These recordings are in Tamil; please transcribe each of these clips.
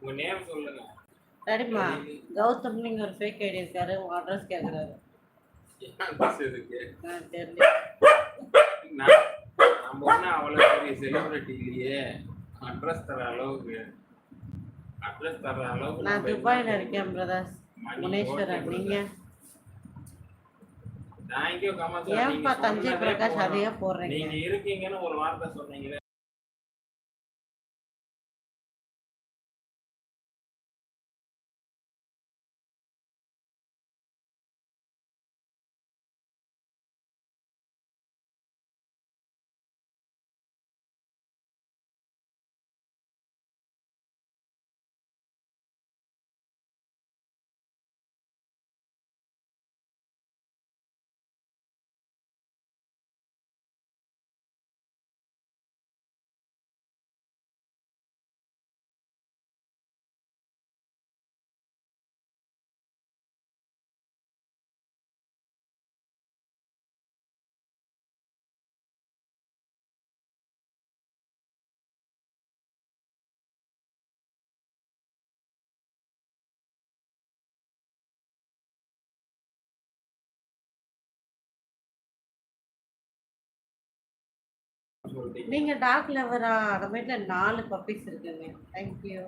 உங்க நேம் சொல்லுங்க. சரிம்மா. கௌதம் நீங்க ஒரு ஃபேக் ஐடி இருக்காரு உங்க அட்ரஸ் நான் நம்ம ஒன்றும் அவ்வளோ பெரிய செலிபிரிட்டி இல்லையே. அட்ரஸ் தர அளவுக்கு அட்ரஸ் தர அளவுக்கு நான் துபாயில இருக்கேன் பிரதர்ஸ் முனேஸ்வரன் நீங்க. ஏன்பா தஞ்சை பிரகாஷ் அதையே போடுறீங்க? நீங்க இருக்கீங்கன்னு ஒரு வார்த்தை சொன்னீங்களே. சொல்லிட்டீங்க நீங்க டாக் லவரா? நம்ம வீட்டுல நாலு பப்பீஸ் இருக்குங்க. தேங்க்யூ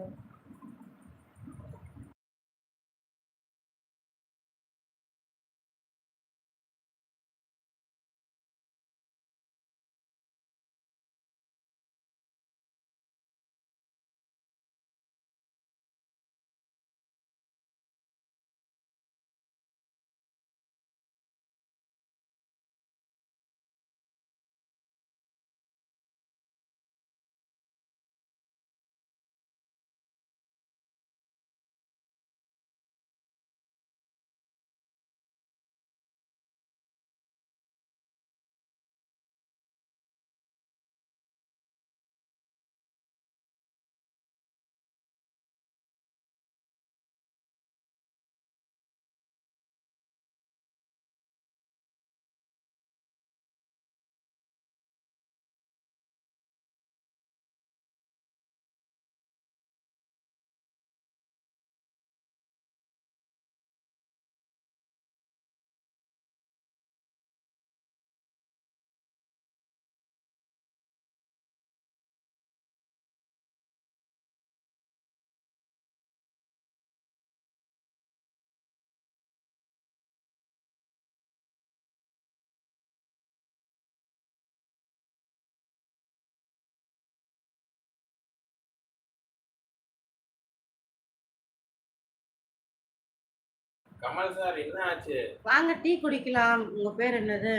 கமல் சார் என்ன ஆச்சு? வாங்க டீ குடிக்கலாம். உங்க பேர் என்னது?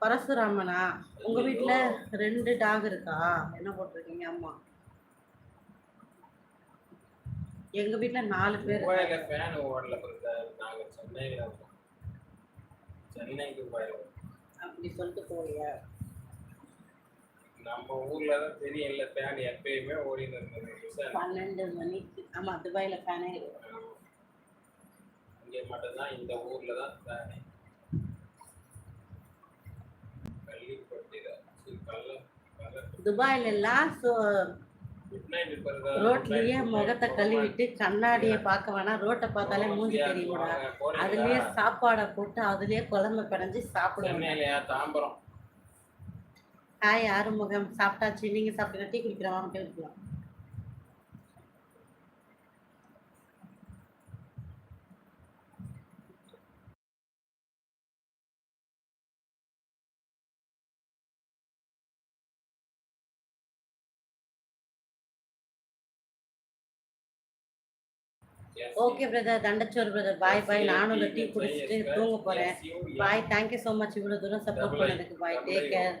பரசுராமனா? உங்க வீட்ல ரெண்டு டாக் இருக்கா? என்ன போட்டிருக்கீங்க அம்மா? எங்க வீட்ல நாலு பேர் துபாயில ஃபேன் ஓடல நாங்க சென்னையில சென்னைக்கு போயிருக்கோம் அப்படி சொல்லிட்டு போறியா? நம்ம ஊர்ல தான் தெரியல ஃபேன் எப்பயுமே ஓடிட்டு இருந்தது. பன்னெண்டு மணிக்கு. ஆமா துபாயில ஃபேனே மட்டும்தான் இந்த ஊர்ல தான் துபாயில எல்லாம் ரோட்லயே முகத்தை கழுவிட்டு கண்ணாடியை பார்க்க வேணாம். ரோட்டை பார்த்தாலே மூஞ்சி தெரியும்டா. அதுலயே சாப்பாடை போட்டு அதுலயே குழம்பு பிணைஞ்சு சாப்பிடுவோம் தாம்பரம். ஹாய் ஆறுமுகம். சாப்பிட்டாச்சு. நீங்க சாப்பிட்டீங்க டீ குடிக்கிறோம் வாங்க ஓகே பிரதர் தண்டச்சோர் பிரதர் பாய் பாய் நானும் இந்த டீ குடிச்சிட்டு தூங்க போறேன். பாய் தேங்க்யூ ஸோ மச் இவ்வளோ தூரம் சப்போர்ட் பண்ணதுக்கு bye take care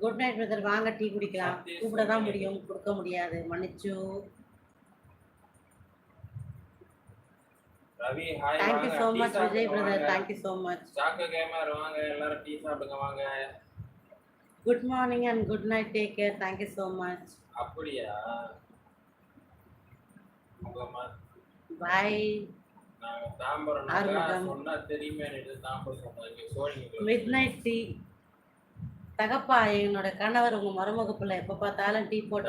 good night brother வாங்க டீ குடிக்கலாம். கூப்பிட தான் முடியும். கொடுக்க முடியாது. மன்னிச்சு. Ravi hi thank you so much Vijay brother thank you so much சாக்க gamer வாங்க. எல்லாரும் டீ சாப்பிடுங்க வாங்க. Good morning and good night take care thank you so much அப்படியா? உங்க ம- பாய். மிட் நைட் டீ தகப்பா என்னோட கணவர் உங்க மருமக பிள்ளை. எப்போ பார்த்தாலும் டீ போட்டு